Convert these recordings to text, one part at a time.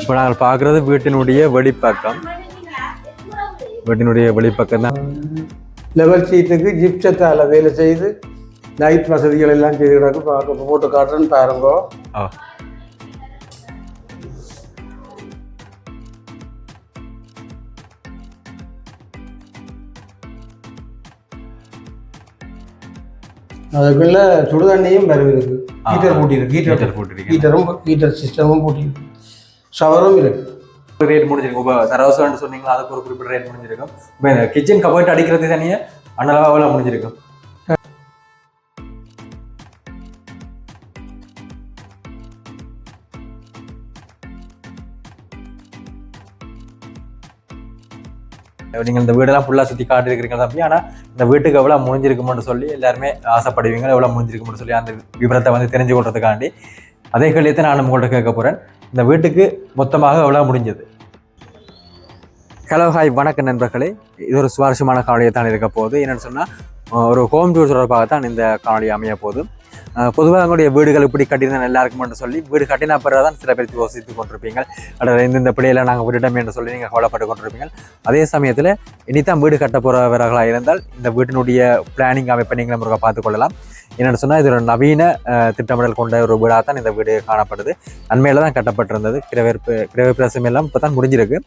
இப்போ நாங்கள் பார்க்குறது வீட்டினுடைய வெளிப்பக்கம். வீட்டினுடைய வெளிப்பக்கம் தான். லெவல் சீட்டுக்கு ஜிப்சத்தால் வேலை செய்து லைட் வசதிகள் எல்லாம் செய்து கிடக்கு. பார்க்க போட்டு காட்டுறேன்னு பாருங்கோ. அதுக்குள்ள சுடுதண்ணியும் வரும் இருக்கு ஹீட்டர் போட்டிருக்கு ஹீட்டர் போட்டிருக்கீங்க ஹீட்டரும் ஹீட்டர் சிஸ்டமும் போட்டிருக்கு ஷவரும் இருக்கு. ரேட் முடிஞ்சிருக்கும் இப்போ தரவசம்னு சொன்னீங்களா அதுக்கு ஒரு குறிப்பிட்ட ரேட் முடிஞ்சிருக்கும். இப்போ இந்த கிச்சன் கபோர்ட் அடிக்கிறது தனியே அண்ணளவாவில் முடிஞ்சிருக்கும். நீங்கள் இந்த வீடெல்லாம் ஃபுல்லாக சுற்றி காட்டிருக்கிறீங்க தம்பி. ஆனால் இந்த வீட்டுக்கு எவ்வளோ முடிஞ்சிருக்கும்னு சொல்லி எல்லாருமே ஆசைப்படுவீங்க. எவ்வளோ முடிஞ்சிருக்கும்னு சொல்லி அந்த விவரத்தை வந்து தெரிஞ்சு கொள்றதுக்காண்டி. அதே கேள்வியத்தை நான் உங்கள்கிட்ட கேட்க போகிறேன் இந்த வீட்டுக்கு மொத்தமாக எவ்வளோ முடிஞ்சது? ஹலோ ஹாய் வணக்கம் நண்பர்களே. இது ஒரு சுவாரஸ்யமான காணொலியை தான் இருக்க போகுது. என்னென்னு சொன்னால் ஒரு ஹோம் டூர் தொடர்பாக தான் இந்த காணொலி அமைய போகுது. பொதுவாக அவங்களுடைய வீடுகள் இப்படி கட்டியிருந்தா நல்லா இருக்கும்னு சொல்லி வீடு கட்டின பிறகு தான் சில பேர் யோசித்து கொண்டிருப்பீங்க அட இந்த பிள்ளையெல்லாம் நாங்கள் விட்டுட்டோம் என்று சொல்லி நீங்கள் கவலைப்பட்டு கொண்டிருப்பீங்க அதே சமயத்தில் இனித்தான் வீடு கட்ட போகிறவர்களாக இருந்தால் இந்த வீட்டினுடைய பிளானிங் அமைப்பை நீங்கள் முருகா பார்த்து கொள்ளலாம். என்னென்னு சொன்னால் இது ஒரு நவீன திட்டமிடல் கொண்ட ஒரு வீடாக தான் இந்த வீடு காணப்படுது. அண்மையில் தான் கட்டப்பட்டிருந்தது. கிரவேற்பு கிரவேப்பிரசம் எல்லாம் இப்போ தான் முடிஞ்சிருக்கு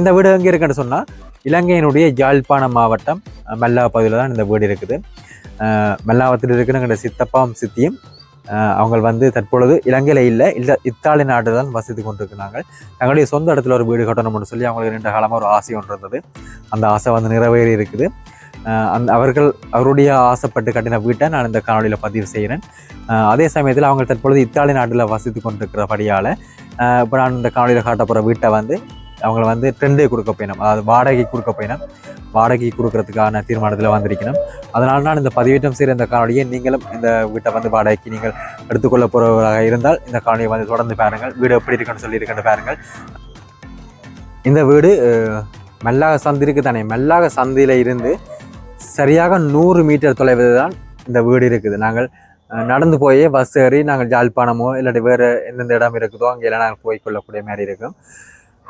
இந்த வீடு எங்கே இருக்குன்னு சொன்னால் இலங்கையினுடைய யாழ்ப்பாணம் மாவட்டம் மெல்லா பகுதியில் தான் இந்த வீடு இருக்குது. மெல்லாவத்தில் இருக்கிற சித்தப்பாவும் சித்தியும் அவங்க வந்து தற்பொழுது இலங்கையில் இல்லை இல்லை இத்தாலி நாட்டில் தான் வசித்து கொண்டிருக்கிறாங்க. தங்களுடைய சொந்த இடத்துல ஒரு வீடு கட்டணும்னு சொல்லி அவங்களுக்கு நீண்ட காலமாக ஒரு ஆசை ஒன்று இருந்தது. அந்த ஆசை வந்து நிறைவேறி இருக்குது. அந்த அவர்கள் அவருடைய ஆசைப்பட்டு கட்டின வீட்டை நான் இந்த காணொலியில் பதிவு செய்கிறேன். அதே சமயத்தில் அவங்க தற்பொழுது இத்தாலி நாட்டில் வசித்து கொண்டிருக்கிறபடியால் இப்போ நான் இந்த காணொலியில் காட்டப்போகிற வீட்டை வந்து அவங்கள வந்து ட்ரெண்டே கொடுக்க போயினோம். அதாவது வாடகை கொடுக்க போயினோம். வாடகை கொடுக்கறதுக்கான தீர்மானத்தில் வந்திருக்கணும். அதனால நான் இந்த பதிவேற்றம் செய்கிற இந்த காணொலியை நீங்களும் இந்த வீட்டை வந்து வாடகைக்கு நீங்கள் எடுத்துக்கொள்ள போகிறவராக இருந்தால் இந்த காணொலியை வந்து தொடர்ந்து பாருங்கள். வீடு எப்படி இருக்குன்னு சொல்லி பாருங்கள். இந்த வீடு மெல்லாக சந்து தானே. மெல்லாக சந்தியில் இருந்து சரியாக நூறு மீட்டர் தொலைவில் தான் இந்த வீடு இருக்குது. நாங்கள் நடந்து போய் பஸ் ஏறி நாங்கள் ஜாழ்ப்பாணமோ இல்லாட்டி வேறு எந்தெந்த இடம் இருக்குதோ அங்கே எல்லாம் நாங்கள் போய் கொள்ளக்கூடிய மாதிரி இருக்கும்.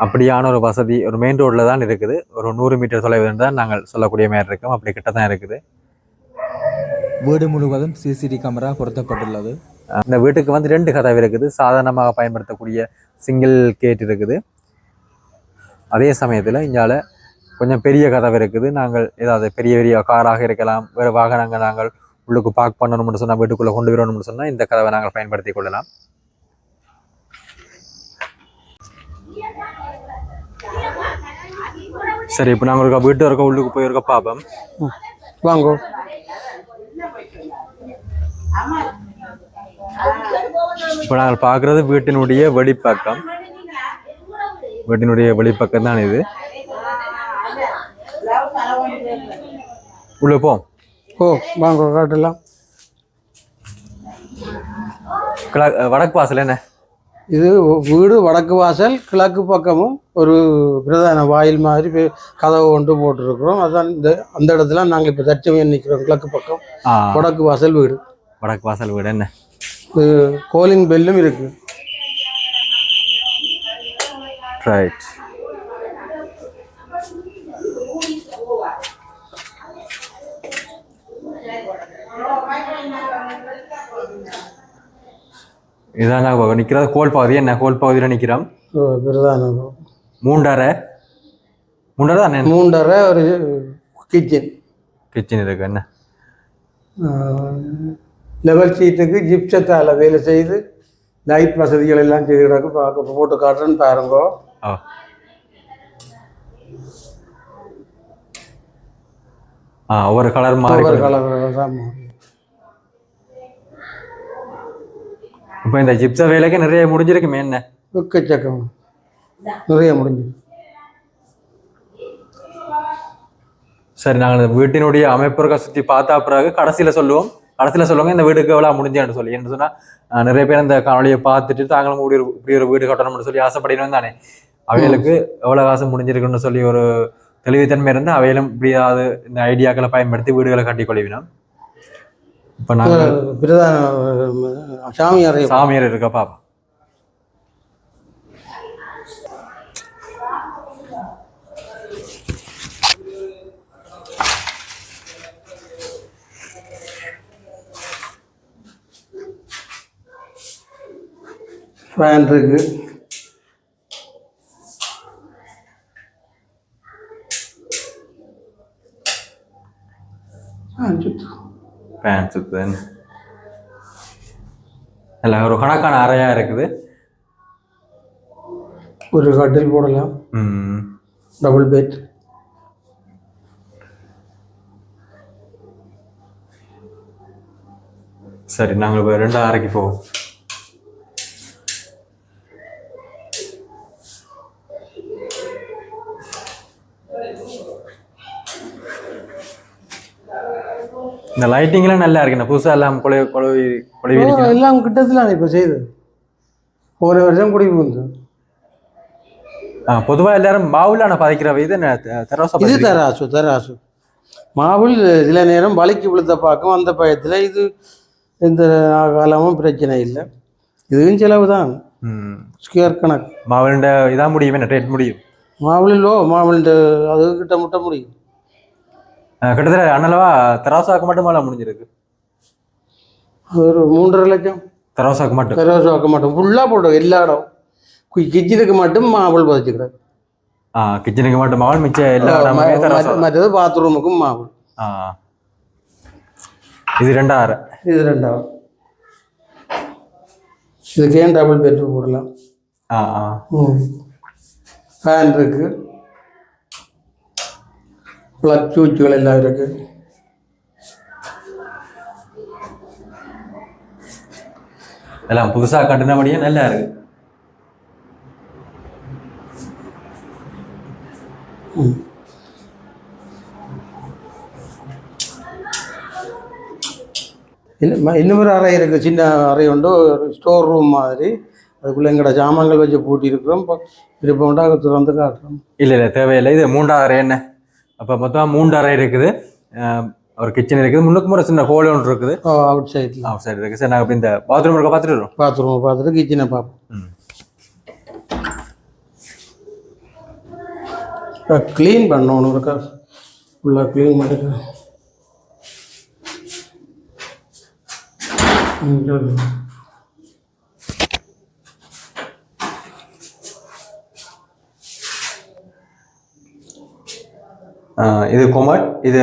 அப்படியான ஒரு வசதி ஒரு மெயின் ரோட்டில் தான் இருக்குது. ஒரு நூறு மீட்டர் தொலைவில் தான் நாங்கள் சொல்லக்கூடிய மாதிரி இருக்கும். அப்படி கிட்ட தான் இருக்குது. வீடு முழுவதும் சிசிடி கேமரா பொருத்தப்பட்டுள்ளது. இந்த வீட்டுக்கு வந்து ரெண்டு கதவு இருக்குது. சாதாரணமாக பயன்படுத்தக்கூடிய சிங்கிள் கேட் இருக்குது. அதே சமயத்தில் இங்கால கொஞ்சம் பெரிய கதவு இருக்குது. நாங்கள் ஏதாவது பெரிய பெரிய காராக இருக்கலாம். வேறு வாகனங்கள் நாங்கள் உள்ளுக்கு பார்க் பண்ணணும்னு சொன்னால் வீட்டுக்குள்ளே கொண்டு வரணும்னு சொன்னால் இந்த கதவை நாங்கள் பயன்படுத்தி கொள்ளலாம். சரி இப்போ நாங்கள் இருக்க வீட்டு இருக்க உள்ளுக்கு போய் இருக்க பார்ப்போம் வாங்கோ. இப்போ நாங்கள் பார்க்குறது வீட்டினுடைய வெளிப்பக்கம். வீட்டினுடைய வெளிப்பக்கம் தான் இது. உள்ளே போம் ஓ வாங்கோ காட்டலாம். வடக்கு வாசல் என்ன? இது வீடு வடக்கு வாசல் கிழக்கு பக்கமும் ஒரு பிரதான வாயில் மாதிரி கதவு கொண்டு போட்டிருக்கிறோம். அதான் இந்த அந்த இடத்துல நாங்கள் இப்போ தட்டுமையாக நிற்கிறோம் கிழக்கு பக்கம். வடக்கு வாசல் வீடு. வடக்கு வாசல் வீடு என்ன? இது கோலிங் பெல்லும் இருக்கு. ரைட் இதான் நாங்கள் நிற்கிறது கோல் பகுதி என்ன? கோல் பகுதியில் நிற்கிறோம் பிரதான மூன்றரை. மூன்றரை தானே? மூன்றரை ஒரு கிச்சன் கிச்சன் இருக்கு. என்ன? லெவல் சீட்டுக்கு ஜிப்சத்தால் வேலை செய்து லைட் வசதிகள் எல்லாம் செய்து கிடக்கு பார்க்க போட்டு காட்டுறேன்னு பாருங்கோ. ஆ. ஒவ்வொரு கலர் மாறி ஒவ்வொரு கலர் தான் இப்போ இந்த ஜிப்ச வேலைக்கு நிறைய முடிஞ்சிருக்குமே என்ன? எக்கச்சக்கம் நிறைய முடிஞ்சு சரி நாங்கள் வீட்டினுடைய அமைப்புகளை சுற்றி பார்த்தா பிறகு கடைசியில் சொல்லுவோம். கடைசியில் சொல்லுவாங்க இந்த வீடுக்கு எவ்வளோ முடிஞ்சேன்னு சொல்லி. என்ன சொன்னால் நிறைய பேர் இந்த காணொலியை பார்த்துட்டு தாங்களும் இப்படி ஒரு இப்படி ஒரு வீடு கட்டணும்னு சொல்லி ஆசைப்படினோம் தானே. அவைகளுக்கு எவ்வளோ காசு முடிஞ்சிருக்குன்னு சொல்லி ஒரு தெளிவுத்தன்மை இருந்து அவையிலும் இப்படியாவது இந்த ஐடியாக்களை பயன்படுத்தி வீடுகளை கட்டி கொள்வினோம் இப்போ நாங்கள் பிரதான சாமியார் சாமியார் இருக்க பாப்பா. ஃபேன் இருக்குது ஆ ஃபேன் சுத்துன்னு இல்லை ஒரு கணக்கான அறையாக இருக்குது. ஒரு கட்டில் போடலாம். டபுள் பெட் சரி நாங்கள் இப்போ ரெண்டாம் அறைக்கு போவோம். இந்த லைட்டிங்லாம் நல்லா இருக்கு. இந்த புதுசாக எல்லாம் கொலை கொலை கொலை எல்லாம் கிட்டத்தில் இப்போ செய்யுது. ஒரு வருஷம் குடி வந்து பொதுவாக எல்லாரும் மாவுலான பதிக்கிற இது தெரோசா இது தராசு தராசு மாவுள் சில நேரம் வலிக்கு விழுத்த பார்க்கும் அந்த பயத்தில் இது எந்த காலமும் பிரச்சனை இல்லை. இதுவும் செலவு தான் ஸ்கொயர் கணக்கு. மாவுண்ட இதாக முடியும் ரேட் முடியும்? மாவுளிலோ மாவுள்ட அது கிட்ட முட்ட முடியும். கிட்டத்தட்ட அண்ணளவா தெராசாக்கு மட்டும் மேலே முடிஞ்சிருக்கு. ஒரு மூன்றரை லட்சம். தெராசாக்கு மட்டும். கரோசு வைக்க மாட்டோம் ஃபுல்லாக போட்டோம் எல்லா இடம். கிச்சனுக்கு மட்டும் மாவுள் பதிச்சுக்கிறேன் ஆ கிச்சனுக்கு மட்டும் மாவல் மிச்சம் எல்லா மற்றது பாத்ரூமுக்கும் மாவுள். ஆ. இது ரெண்டாயிரம் இது ரெண்டாவது இதுக்கு ஏன் டபுள் பெட் போடலாம்? ஆ ஆ. ஃபேன் இருக்கு. ப்ளக் சுவிட்சுகள் எல்லாம் இருக்கு. எல்லாம் புதுசாக கட்டினபடியே நல்லா இருக்கு. இன்னும் ஒரு அறை இருக்குது சின்ன அறை உண்டு ஒரு ஸ்டோர் ரூம் மாதிரி. அதுக்குள்ளே எங்களோட சாமான்கள் வச்சு பூட்டி இருக்கிறோம் இப்போ விருப்பம் அங்கே திறந்து காட்டுறோம். இல்லை இல்லை தேவையில்லை. இது மூன்றாவது அறை என்ன? அப்போ மொத்தமாக மூன்று அறை இருக்குது. அஹ் ஒரு கிச்சன் இருக்குது. முன்னுக்கு முறை சின்ன ஹோல் ஒன்று இருக்குது. அவுட் சைடில் அவுட் சைடு இருக்குது சரி நாங்கள் இப்போ இந்த பாத்ரூம் இருக்க பார்த்துட்டு வரோம் பாத்ரூமை பார்த்துட்டு கிச்சனை பார்ப்போம். க்ளீன் பண்ணணும் இருக்கா ஃபுல்லாக க்ளீன் பண்ணிட்டு ம், சரி. அஹ் இது கொமட் இது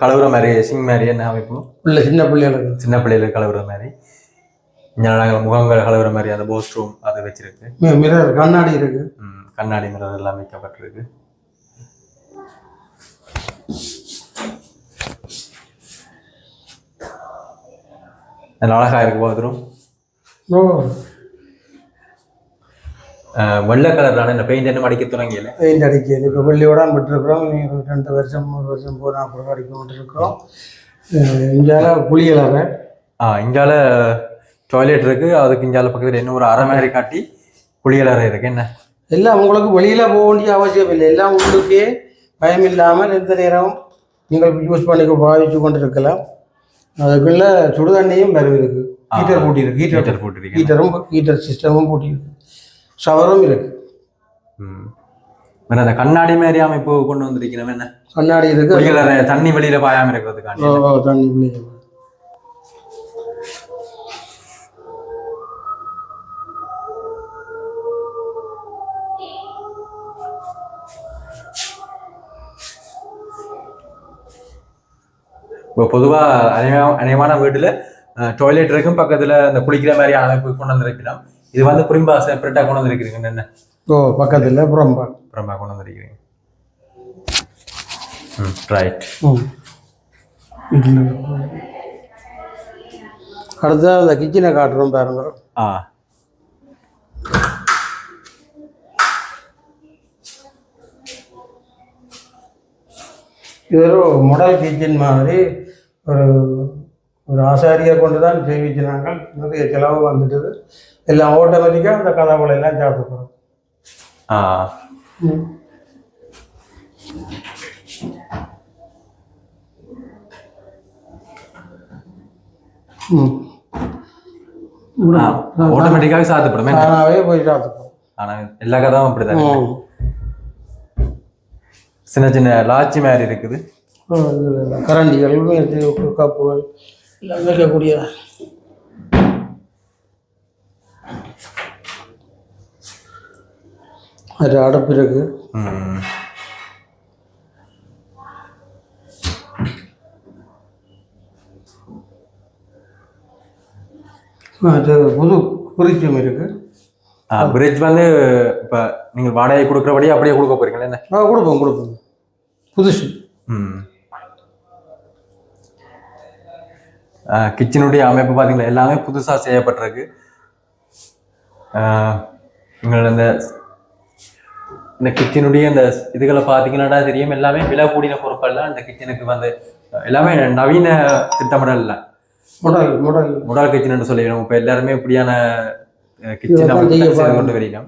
கழுவுற மாதிரி சிங் மாதிரி என்ன அமைப்பு? உள்ள சின்ன பிள்ளைகளுக்கு. சின்ன பிள்ளைகளுக்கு கழுவுற மாதிரி. நாங்கள் முகங்கள் கழுவுற மாதிரி அந்த போஸ்ட் ரூம் அது வச்சிருக்கு. மிரர் கண்ணாடி இருக்கு. கண்ணாடி மிரர் எல்லாம் வைக்கப்பட்டிருக்கு. நல்ல அழகா இருக்கு பாத்ரூம். ஓ வெள்ளை கலர்லான இந்த பெயிண்ட் என்ன அடிக்க தொடங்கியில. பெயிண்ட் அடிக்கிறது இப்போ வெள்ளியோடான் விட்டுருக்குறோம். நீ ஒரு ரெண்டு வருஷம் மூணு வருஷம் போய் நாற்பது அடிக்க விட்டுருக்குறோம். இங்கால குளியலறை ஆ இங்கால டாய்லெட் இருக்கு. அதுக்கு இங்கால பக்கத்துல இன்னும் ஒரு அரை மாதிரி காட்டி குளியலறை இருக்கு. என்ன? எல்லாம் உங்களுக்கு வெளியில் போக வேண்டிய அவசியம் இல்லை. எல்லாம் உள்ளுக்கே பயம் இல்லாமல் எந்த நேரம் நீங்கள் யூஸ் பண்ணி பாவிச்சு கொண்டு இருக்கலாம் அதுக்குள்ள சுடுதண்ணியும் வரும் இருக்கு ஹீட்டர் பூட்டி இருக்கு ஹீட்டர் ஹீட்டரும் ஹீட்டர் சிஸ்டமும் பூட்டி இருக்கு ஷவரும் இருக்கு. அந்த கண்ணாடி மாதிரி அமைப்பு கொண்டு வந்திருக்கிறோம் என்ன? கண்ணாடி இருக்கு. தண்ணி வெளியில பாயாம இருக்கிறதுக்காண்டி தண்ணி குளியல் இப்போ பொதுவா அநேகமா அநேகமான வீட்டுல டாய்லெட் இருக்கும் பக்கத்துல அந்த குளிக்கிற மாதிரி அமைப்பு கொண்டு வந்திருக்கிறோம் இது வந்து புரிம்பா செப்பரேட்டா கொண்டு வந்திருக்கிறீங்க. என்ன ஓ பக்கத்தில் புறம்பா. புறம்பா கொண்டு வந்திருக்கிறீங்க. ம் ரைட். அடுத்தது அந்த கிச்சனை காட்டுறோம் பாருங்க. ஆ. இது ஒரு மாடல் கிச்சன் மாதிரி ஒரு ஒரு ஆசாரியை கொண்டு தான் செய்விச்சினாங்க நிறைய செலவு வந்துட்டுது. எல்லாம் ஆட்டோமேட்டிக்காக அந்த கதவுகளை எல்லாம் சாப்பிட்டுக்கிறோம் ஆ ஆட்டோமேட்டிக்காக சாத்துப்படும் தானாகவே போய் சாப்பிட்டுக்கிறோம் ஆனா எல்லா கதாவும் அப்படிதான் சின்ன சின்ன லாட்சி மாதிரி இருக்குது கரண்டிகள் கப்புகள் எல்லாம் வைக்கக்கூடிய அது அடுப்பு இருக்கு புது குறிச்சியம் இருக்கு. பிரிட்ஜ் வந்து இப்போ நீங்கள் வாடகை கொடுக்குறபடியே அப்படியே கொடுக்க போறீங்களா என்ன? ஆ கொடுப்போம் கொடுப்போம். புதுசு. ம். கிச்சனுடைய அமைப்பு பார்த்தீங்களா எல்லாமே புதுசாக செய்யப்பட்டிருக்கு. நீங்கள் இந்த இந்த கிச்சனுடைய இந்த இதுகளை பார்த்தீங்கன்னா தெரியும். எல்லாமே விலை கூடின பொருட்கள் தான் இந்த கிச்சனுக்கு வந்து எல்லாமே நவீன திட்டமிடல் முடாகி முடாகி முடால் கிச்சன் சொல்லிக்கணும் இப்போ எல்லாருமே இப்படியான கிச்சன். கொண்டு வரீங்க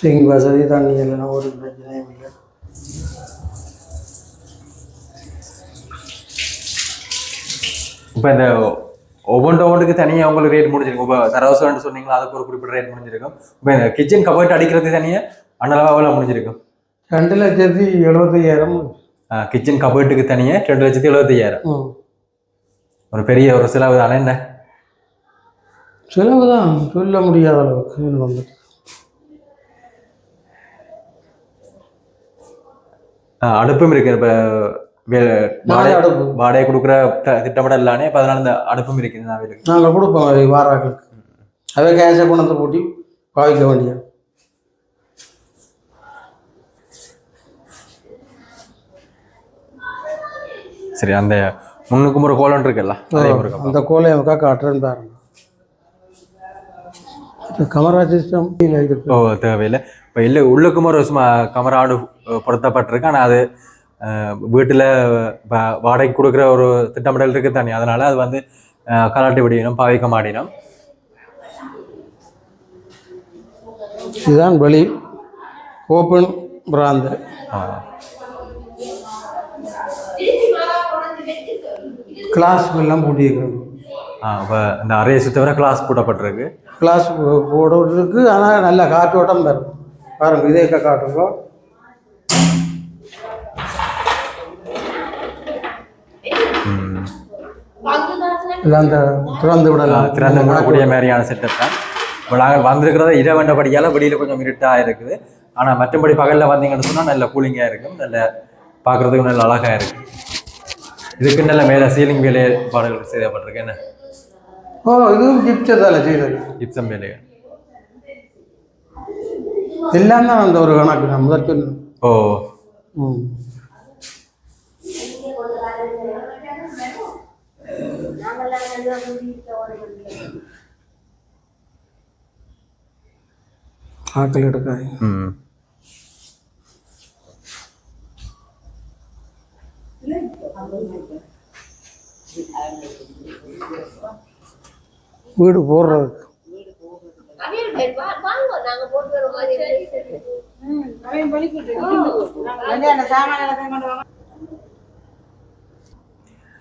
சிங் வசதி தண்ணி எல்லாம் ஒரு பிரச்சனையும் இல்லை. இப்போ இந்த ஒவ்வொன்று ஒவ்வொன்றுக்கு தனியாக உங்களுக்கு ரேட் முடிஞ்சிருக்கும். இப்போ தரவசம்னு சொன்னீங்களா அதுக்கு ஒரு குறிப்பிட்ட ரேட் முடிஞ்சிருக்கும். இப்போ இந்த கிச்சன் கபோர்ட் அடிக்கிறது தனியாக அன்னளவாவில் முடிஞ்சிருக்கும். ரெண்டு லட்சத்தி எழுபத்தையாயிரம் கிச்சன் கபோர்ட்டுக்கு தனியாக ரெண்டு லட்சத்தி எழுபத்தையாயிரம் ஒரு பெரிய ஒரு செலவு தானே என்ன? செலவு தான் சொல்ல முடியாத அளவுக்கு வந்துட்டு. அடுப்பும் இருக்கு. இப்போ வாடகை கொடுக்குற திட்டமிடல் இல்லானே இப்போ அதனால இந்த அடுப்பும் இருக்குது வீட்டுக்கு நாங்கள் கொடுப்போம் வாராக்களுக்கு அதை கேஷை கொண்டு வந்து போட்டி பாவிக்க வேண்டிய சரி அந்த முன்னுக்கு ஒரு கோலம் இருக்குல்ல. அந்த கோலை எனக்கா காட்டுறேன்னு பாருங்க கமரா சிஸ்டம் இருக்கு ஓ தேவையில்லை இப்போ இல்லை உள்ளுக்கும் ஒரு சும்மா கமராடு பொருத்தப்பட்டிருக்கு ஆனால் அது வீட்டில் வாடகை கொடுக்குற ஒரு திட்டமிடல் இருக்கு தானே அதனால அது வந்து கலாட்டி விடியணும் பாவிக்க மாட்டினோம். இதுதான் வெளி ஓப்பன் பிராந்து. கிளாஸ் எல்லாம் பூட்டியிருக்கணும் இப்போ இந்த அறையை சுத்தவரை கிளாஸ் போடப்பட்டிருக்கு கிளாஸ் போட இருக்கு. ஆனால் நல்ல காற்றோட்டம் வரும். பாருங்க இதே காட்டுங்க அந்த திறந்து விடலாம். திறந்து மூடக்கூடிய மாதிரியான செட்டப் தான். இப்போ நாங்கள் வந்திருக்கிறத இரவண்டபடியால் வெளியில் கொஞ்சம் இருட்டாக இருக்குது. ஆனால் மற்றபடி பகலில் வந்தீங்கன்னு சொன்னால் நல்ல கூலிங்காக இருக்கும். நல்ல பார்க்குறதுக்கு நல்ல அழகாக இருக்கு இதுக்கு நல்ல மேலே சீலிங் வேலைப்பாடுகள் செய்யப்பட்டிருக்கு. என்ன? ஓ இதுவும் ஜிப்சத்தால் செய்தது? இப்சம் வேலைகள். எல்லாம் தான் அந்த ஒரு கணக்கு. நான் சொன்னேன் ஓ. ம். எடுக்காது ம். வீடு போடுறதுக்கு வாங்க நாங்க போட்டு வர மாதிரி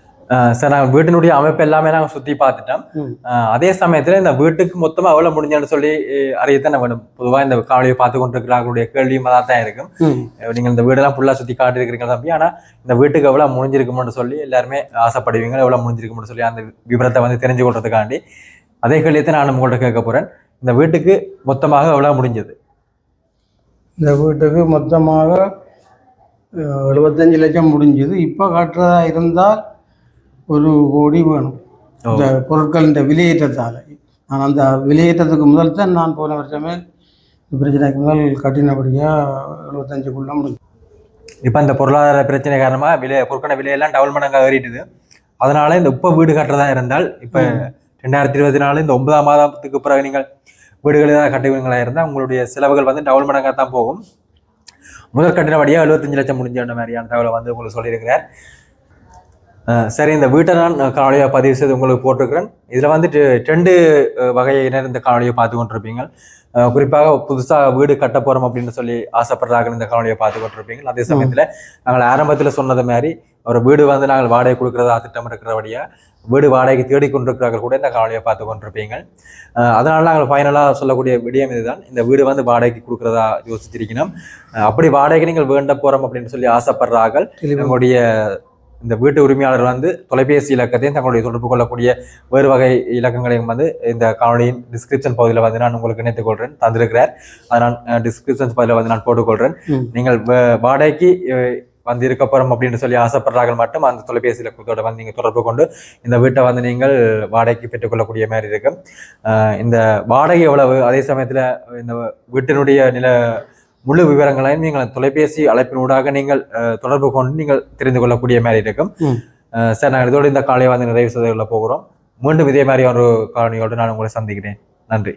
அஹ் சார் நாங்கள் வீட்டினுடைய அமைப்பு எல்லாமே நாங்கள் சுற்றி பார்த்துட்டோம். அதே சமயத்தில் இந்த வீட்டுக்கு மொத்தமாக எவ்வளோ முடிஞ்சுன்னு சொல்லி அறியத்தான் வேணும். பொதுவாக இந்த காவலியை பார்த்து கொண்டிருக்கிறார்களுடைய கேள்வியும் அதான் தான் இருக்கும் நீங்கள் இந்த வீடெல்லாம் ஃபுல்லாக சுற்றி காட்டியிருக்கிறீங்க தம்பி? ஆனால் இந்த வீட்டுக்கு எவ்வளோ முடிஞ்சிருக்கும்னு சொல்லி எல்லாருமே ஆசைப்படுவீங்க. எவ்வளோ முடிஞ்சிருக்கும்னு சொல்லி அந்த விவரத்தை வந்து தெரிஞ்சு கொள்றதுக்காண்டி. அதே கேள்வியத்தை நான் உங்கள்கிட்ட கேட்க போகிறேன் இந்த வீட்டுக்கு மொத்தமாக எவ்வளோ முடிஞ்சது? இந்த வீட்டுக்கு மொத்தமாக எழுபத்தஞ்சு லட்சம் முடிஞ்சுது. இப்போ கட்டுறதா இருந்தால் ஒரு கோடி வேணும். இந்த பொருட்கள் இந்த விலையேற்றத்தால் நான் அந்த விலையேற்றத்துக்கு முதல் தான் நான் போன வருஷமே பிரச்சனைக்கு முதல் கட்டினபடியாக எழுபத்தஞ்சுக்குள்ளே முடிஞ்சு. இப்போ இந்த பொருளாதார பிரச்சனை காரணமாக விலை பொருட்கான விலையெல்லாம் டபுள் மடங்காக ஏறிட்டுது. அதனால இந்த இப்போ வீடு கட்டுறதா இருந்தால் இப்போ ரெண்டாயிரத்தி இருபத்தி நாலு இந்த ஒன்பதாம் மாதத்துக்கு பிறகு நீங்கள் வீடுகள் ஏதாவது கட்டுவீங்களா இருந்தால் உங்களுடைய செலவுகள் வந்து டபுள் மடங்காக தான் போகும். முதல் கட்டினபடியாக எழுபத்தஞ்சு லட்சம் முடிஞ்ச மாதிரியான தகவலை வந்து உங்களுக்கு சொல்லியிருக்கிறார். சரி இந்த வீட்டை நான் காணொலியாக பதிவு செய்து உங்களுக்கு போட்டிருக்கிறேன். இதில் வந்துட்டு ரெண்டு வகையினர் இந்த காணொலியை பார்த்து கொண்டிருப்பீங்க குறிப்பாக புதுசாக வீடு கட்ட போகிறோம் அப்படின்னு சொல்லி ஆசைப்படுறாங்க இந்த காணொலியை பார்த்து கொண்டிருப்பீங்க அதே சமயத்தில் நாங்கள் ஆரம்பத்தில் சொன்னது மாதிரி ஒரு வீடு வந்து நாங்கள் வாடகை கொடுக்குறதா திட்டம் இருக்கிறபடியா வீடு வாடகைக்கு தேடி கொண்டிருக்கிறார்கள் கூட இந்த காணொலியை பார்த்து கொண்டிருப்பீங்க அதனால நாங்கள் ஃபைனலாக சொல்லக்கூடிய விடயம் இதுதான். இந்த வீடு வந்து வாடகைக்கு கொடுக்குறதா யோசிச்சிருக்கணும். அப்படி வாடகைக்கு நீங்கள் வேண்ட போகிறோம் அப்படின்னு சொல்லி ஆசைப்படுறார்கள். நம்முடைய இந்த வீட்டு உரிமையாளர் வந்து தொலைபேசி இலக்கத்தையும் தங்களுடைய தொடர்பு கொள்ளக்கூடிய வேறு வகை இலக்கங்களையும் வந்து இந்த காணொலியின் டிஸ்கிரிப்ஷன் பகுதியில் வந்து நான் உங்களுக்கு இணைத்துக் கொள்கிறேன் தந்திருக்கிறார். அதை நான் டிஸ்கிரிப்ஷன் பகுதியில் வந்து நான் போட்டுக்கொள்கிறேன். நீங்கள் வாடகைக்கு வந்து இருக்க போறோம் அப்படின்னு சொல்லி ஆசைப்படுறார்கள் மட்டும் அந்த தொலைபேசி இலக்கத்தோட வந்து நீங்கள் தொடர்பு கொண்டு இந்த வீட்டை வந்து நீங்கள் வாடகைக்கு பெற்றுக்கொள்ளக்கூடிய மாதிரி இருக்கும். இந்த வாடகை எவ்வளவு? அதே சமயத்தில் இந்த வீட்டினுடைய நில முழு விவரங்களையும் நீங்கள் தொலைபேசி அழைப்பினூடாக நீங்கள் அஹ், தொடர்பு கொண்டு நீங்கள் தெரிந்து கொள்ளக்கூடிய மாதிரி இருக்கும். சார் நாங்கள் இதோட இந்த காலையை வந்து நிறைவு செய்து கொள்ள போகிறோம். மீண்டும் இதே மாதிரி ஒரு காரணியோடு நான் உங்களை சந்திக்கிறேன். நன்றி.